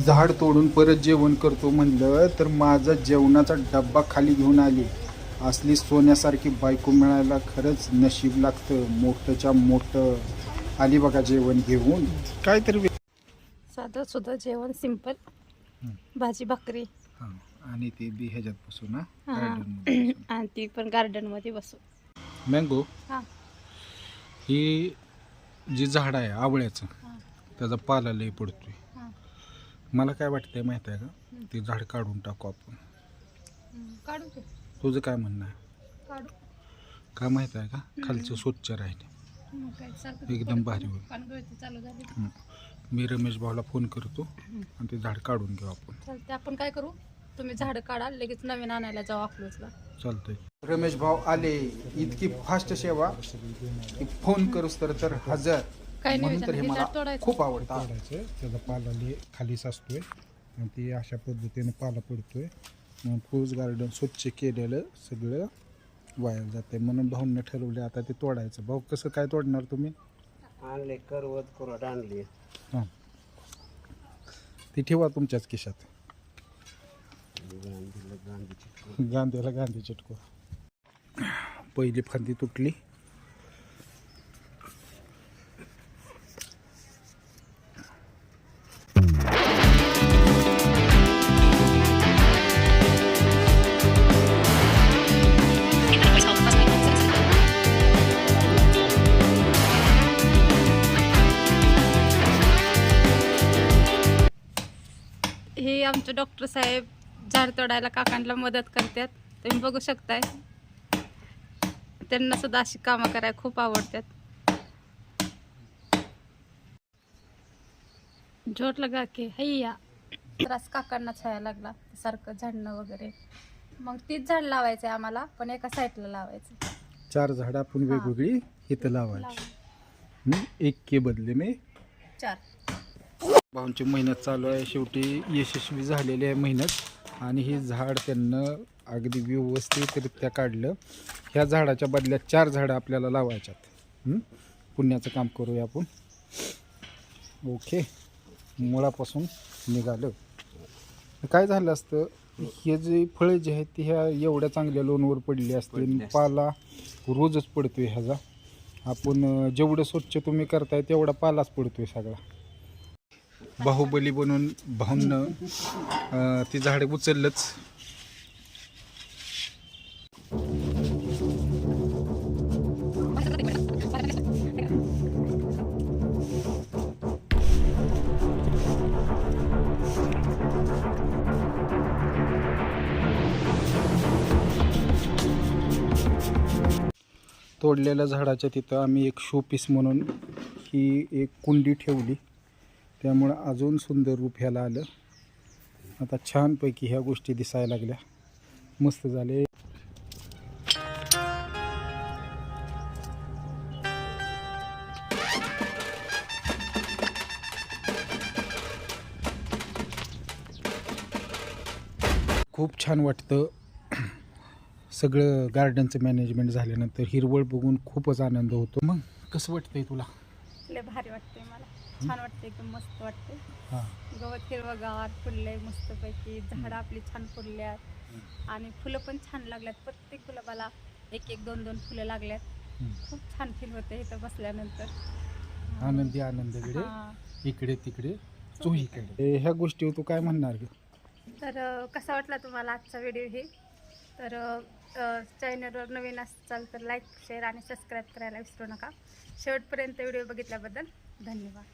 झाड तोडून परत जेवण करतो म्हणलं तर माझा जेवणाचा डब्बा खाली घेऊन आली. असली सोन्यासारखी बायको मिळायला खरंच नशीब लागतं मोठंच्या मोठं. आली बघा जेवण घेऊन. काहीतरी वे- साधं सुद्धा जेवण सिंपल. भाजी भाकरी. आणि ते बी ह्याच्यात बसून हा. ना आणि ती पण गार्डनमध्ये बसू. मँगो? हा. ही जी झाड आहे आवळ्याचं हा, त्याचा पाला लय पडतोय. मला काय वाटतंय माहिती आहे का? ते झाड काढून टाकू आपण. काढू तुझं काय म्हणणं आहे? काढू. काय माहिती आहे का? खालचं स्वच्छ राहिले. मग काय सारखं एकदम भारी होईल. चालू झाली. हं. मी रमेश भाऊला फोन करतो आणि ते झाड काढून घेऊ आपण. चालते आपण काय करू? तुम्ही झाड काढा लगेच नवीन आणायला जाऊ अकलूजला. चालतंय. रमेश भाऊ आले. इतकी फास्ट सेवा. की फोन करूस तर तर हजर. काय म्हणून तर हे? मला तोडायचं? खूप आवडतं. तोडायचं. त्याचा पाला ले खालीच असतोय. आणि ती अशा पद्धतीने पाला पडतोय. मग फूज गार्डन स्वच्छ केलेलं सगळं वाया जाते म्हणून भाऊंनी ठरवले आता ते तोडायचं. भाऊ कसं काय तोडणार तुम्ही? आणले करवत कुरड आणली. हां. ती ठेवा तुमच्याच खिशात. गांधीला गांधीची गांधीला गांधी चिटको पहिली फांदी तुटली. हे आमचे डॉक्टर साहेब झाड तोडायला काकांना मदत करतात. तुम्ही बघू शकताय. त्यांना सुद्धा अशी कामं करायला खूप आवडतात. झोट लगा की हैया. त्रास काकांना छाया लागला. सारखं झाडणं वगैरे. मग तीच झाड लावायचं आहे आम्हाला पण एका साईडला लावायचं. चार झाडं आपण वेगवेगळी इथं लावायची? एक के बदले मी. चार. भाऊंची मेहनत चालू आहे. शेवटी यशस्वी झालेली आहे मेहनत. आणि हे झाड त्यांना अगदी व्यवस्थितरित्या काढलं. ह्या झाडाच्या बदल्यात चार झाडं आपल्याला लावायच्यात? पुण्याचं काम करूया आपण. ओके. मुळापासून निघालं. काय झालं असतं? हे जे फळं जे आहेत ते ह्या एवढ्या चांगल्या लोनवर पडली असतील. पाला रोजच पडतोय ह्याचा. आपण जेवढं स्वच्छ तुम्ही करताय तेवढा पालाच पडतोय सगळा. बाहुबली बनून भाऊंनं ती झाडे उचललंच. तोडलेल्या झाडाच्या तिथं आम्ही एक शो पीस म्हणून ही एक कुंडी ठेवली. त्यामुळं अजून सुंदर रूप ह्याला आलं. आता छानपैकी ह्या गोष्टी दिसायला लागल्या. मस्त झाले. खूप छान वाटतं. सगळं गार्डनचं मॅनेजमेंट झाल्यानंतर हिरवळ बघून खूपच आनंद होतो. मग कसं वाटतंय तुला? लय भारी वाटते मला. छान वाटते एकदम मस्त वाटते हां. गवत हिरवगार फुललंय मस्तपैकी झाडं आपली छान फुलल्यात. आणि फुलं पण छान लागल्यात. प्रत्येक गुलाबाला एक एक दोन दोन फुलं लागल्यात. खूप छान फील होते इथं बसल्यानंतर. आनंदी आनंद हा. इकडे तिकडे. चोहीकडे ह्या गोष्टी तू काय म्हणणार? ग तर अं, कसा वाटला तुम्हाला आजचा व्हिडिओ हे? तर चॅनलवर नवीन असाल तर लाईक शेअर आणि सबस्क्राईब करायला विसरू नका. शेवटपर्यंत व्हिडिओ बघितल्याबद्दल धन्यवाद.